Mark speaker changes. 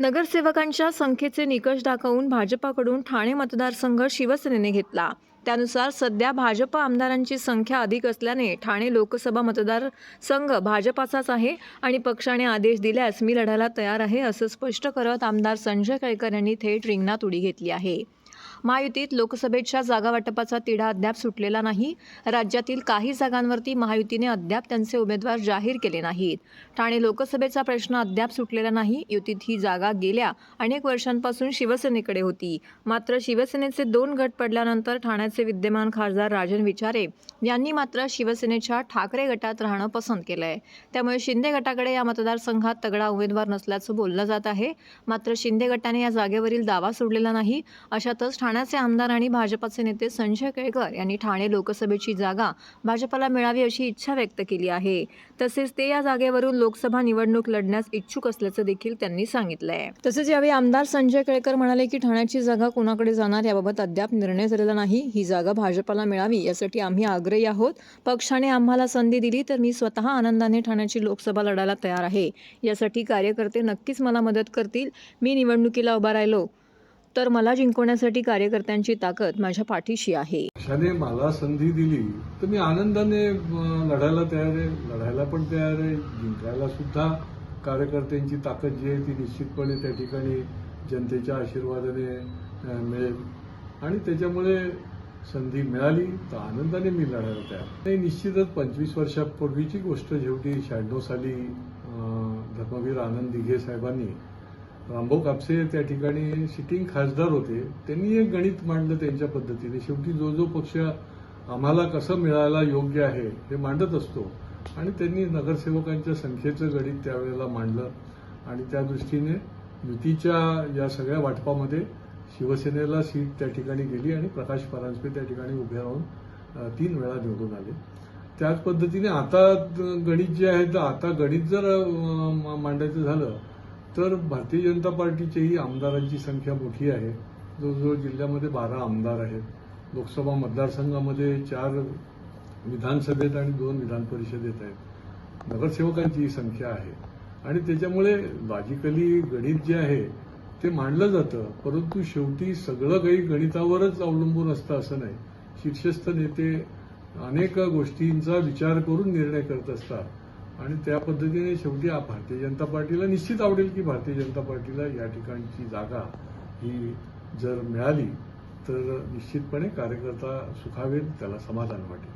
Speaker 1: नगरसेवकांच्या संख्येचे निकष दाखवून भाजपाकडून ठाणे मतदारसंघ शिवसेनेने घेतला. त्यानुसार सध्या भाजप आमदारांची संख्या अधिक असल्याने ठाणे लोकसभा मतदारसंघ भाजपाचाच आहे आणि पक्षाने आदेश दिल्यास मी लढायला तयार आहे असं स्पष्ट करत आमदार संजय केळकर यांनी थेट रिंगणात उडी घेतली आहे. महायुतीत लोकसभेच्या जागा वाटपाचा तिढा अद्याप सुटलेला नाही. राज्यातील काही जागांवरती महायुतीने अद्याप त्यांचे उमेदवार जाहीर केले नाहीत. ठाणे लोकसभेचा प्रश्न अद्याप सुटलेला नाही. युतीत ही जागा गेल्या अनेक वर्षांपासून शिवसेनेकडे होती. मात्र शिवसेनेचे दोन गट पडल्यानंतर ठाण्याचे विद्यमान खासदार राजन विचारे यांनी मात्र शिवसेनेच्या ठाकरे गटात राहणं पसंत केलंय. त्यामुळे शिंदे गटाकडे या मतदारसंघात तगडा उमेदवार नसल्याचं बोललं जात आहे. मात्र शिंदे गटाने या जागेवरील दावा सोडलेला नाही. अशातच ठाणे ठाण्याचे आमदार आणि भाजपाचे नेते संजय केळकर यांनी ठाणे लोकसभेची जागा भाजपाला मिळावी अशी इच्छा व्यक्त केली आहे. तसेच ते या जागेवरून लोकसभा निवडणूक लढण्यास इच्छुक असल्याचं देखील त्यांनी सांगितलंय. तसेच यावेळी आमदार संजय केळकर म्हणाले की ठाण्याची जागा कोणाकडे जाणार याबाबत अद्याप निर्णय झालेला नाही. ही जागा भाजपाला मिळावी यासाठी आम्ही आग्रही आहोत. पक्षाने आम्हाला संधी दिली तर मी स्वतः आनंदाने ठाण्याची लोकसभा लढायला तयार आहे. यासाठी कार्यकर्ते नक्कीच मला मदत करतील. मी निवडणुकीला उभा राहिलो. तर मला जिंकवण्यासाठी कार्यकर्त्यांची ताकद माझ्या पाठीशी आहे.
Speaker 2: पक्षाने मला संधी दिली तर मी आनंदाने लढायला तयार आहे. लढायला पण तयार आहे. जिंकायला सुद्धा कार्यकर्त्यांची ताकद जी आहे ती निश्चितपणे त्या ठिकाणी जनतेच्या आशीर्वादाने मिळेल. आणि त्याच्यामुळे संधी मिळाली तर आनंदाने मी लढायला तयार नाही निश्चितच पंचवीस वर्षापूर्वीची गोष्ट शेवटी शहाण्णव साली धर्मवीर आनंद दिघे साहेबांनी रामभाऊ कापसे त्या ठिकाणी सिटिंग खासदार होते. त्यांनी एक गणित मांडलं त्यांच्या पद्धतीने. शेवटी जो जो पक्ष आम्हाला कसं मिळायला योग्य आहे हे मांडत असतो. आणि त्यांनी नगरसेवकांच्या संख्येचं गणित त्यावेळेला मांडलं. आणि त्या दृष्टीने युतीच्या या सगळ्या वाटपामध्ये शिवसेनेला सीट त्या ठिकाणी गेली आणि प्रकाश परांजपे त्या ठिकाणी उभे राहून तीन वेळा निवडून आले. त्याच पद्धतीने आता गणित जे आहे तर आता गणित जर मांडायचं झालं तर भारतीय जनता पार्टीचेही आमदारांची संख्या मोठी आहे. जवळजवळ जिल्ह्यामध्ये बारा आमदार आहेत. लोकसभा मतदारसंघामध्ये चार विधानसभेत आणि दोन विधान परिषदेत आहेत. नगरसेवकांची संख्या आहे. आणि त्याच्यामुळे लॉजिकली गणित जे आहे ते मांडलं जातं. परंतु शेवटी सगळं काही गणितावरच अवलंबून असतं असं नाही. शीर्षस्थ नेते अनेक गोष्टींचा विचार करून निर्णय करत असतात. आणि त्या पद्धतीने शेवटी भारतीय जनता पार्टीला निश्चित आवडेल की भारतीय जनता पार्टीला या ठिकाणची जागा ही जर मिळाली तर निश्चितपणे कार्यकर्ता सुखावेल त्याला समाधान वाटेल.